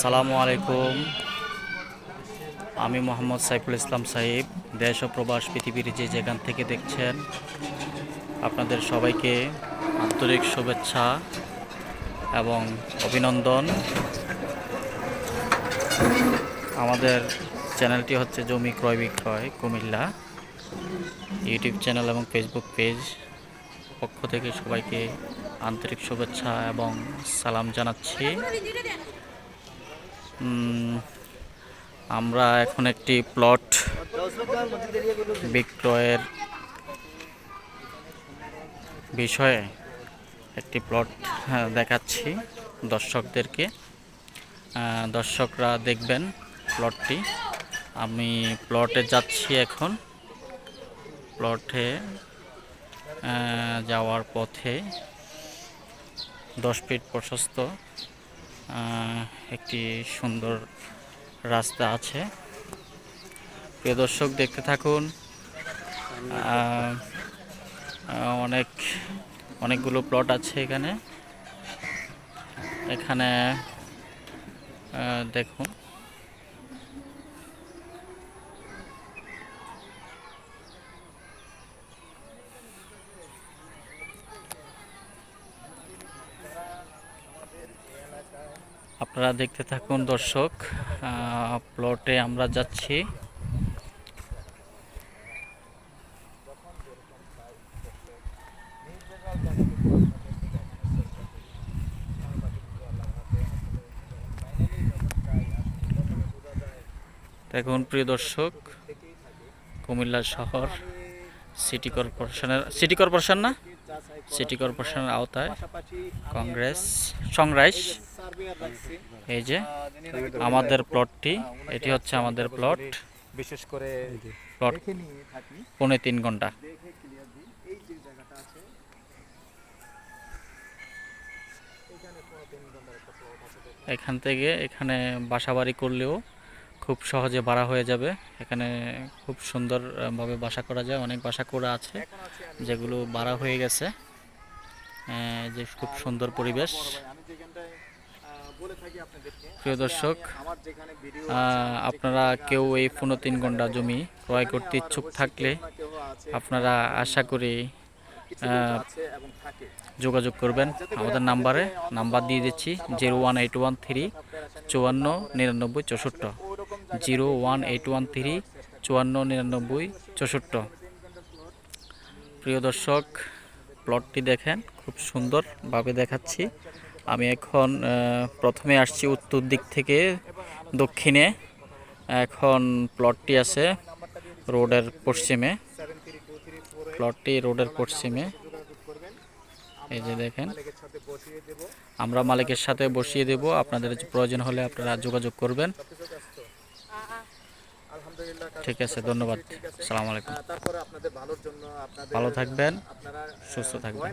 সালামু আলাইকুম। আমি মোহাম্মদ সাইফুল ইসলাম সাহিব, দেশ ও প্রবাস পৃথিবীর যে যেখান থেকে দেখছেন, আপনাদের সবাইকে আন্তরিক শুভেচ্ছা এবং অভিনন্দন। আমাদের চ্যানেলটি হচ্ছে জমি ক্রয় বিক্রয় কুমিল্লা ইউটিউব চ্যানেল এবং ফেসবুক পেজ। পক্ষ থেকে সবাইকে আন্তরিক শুভেচ্ছা এবং সালাম জানাচ্ছি। আমরা এখন একটি প্লট বিক্রয়ের বিষয়ে একটি প্লট হ্যাঁ, দেখাচ্ছি দর্শকদেরকে। দর্শকরা দেখবেন প্লটটি। আমি প্লটে যাচ্ছি এখন। প্লটে যাওয়ার পথে দশ ফিট প্রশস্ত একটি সুন্দর রাস্তা আছে। প্রিয় দর্শক, দেখতে থাকুন। অনেক, অনেকগুলো প্লট আছে এখানে। এখানে দেখুন। আপনারা দেখতে থাকুন, দর্শক। প্লটে আমরা যাচ্ছি। দেখুন, প্রিয় দর্শক, কুমিল্লা শহর সিটি কর্পোরেশনের সিটি কর্পোরেশন না? সিটি কর্পোরেশনের আওতায় কংগ্রেস সংরাইস এই যে আমাদের প্লটটি এটি হচ্ছে আমাদের প্লট। বিশেষ করে প্লট পৌনে তিন ঘণ্টা। দেখে ক্লিয়ার দিই। এই যে জায়গাটা আছে এখানে কোনো তিন ঘণ্টার একটা প্লট আছে দেখুন। এখান থেকে এখানে বাসাবাড়ি করলেও খুব সহজে ভাড়া হয়ে যাবে। এখানে খুব সুন্দরভাবে বাসা করা যায়। অনেক বাসা করা আছে যেগুলো ভাড়া হয়ে গেছে। যে খুব সুন্দর পরিবেশ। প্রিয় দর্শক, আপনারা কেউ এই পনেরো তিন ঘণ্টা জমি ক্রয় করতে ইচ্ছুক থাকলে আপনারা আশা করি যোগাযোগ করবেন। আমাদের নাম্বারে নাম্বার দিয়ে দিচ্ছি zero one eight one three চুয়ান্ন নিরানব্বই চৌষট্টি। Zero one eight one three চুয়ান্ন নিরানব্বই চৌষট্টি। প্রিয় দর্শক প্লটটি দেখেন, খুব সুন্দরভাবে দেখাচ্ছি। আমি এখন প্রথমে আসছি উত্তর দিক থেকে দক্ষিণে। এখন প্লটটি আছে রোডের পশ্চিমে। প্লটটি রোডের পশ্চিমে। এই যে দেখেন, আমরা মালিকের সাথে বসিয়ে দেব। আপনাদের প্রয়োজন হলে আপনারা যোগাযোগ করবেন। ঠিক আছে ধন্যবাদ। সালাম আলাইকুম। তারপরে আপনাদের ভালোর জন্য ভালো থাকবেন সুস্থ থাকবেন।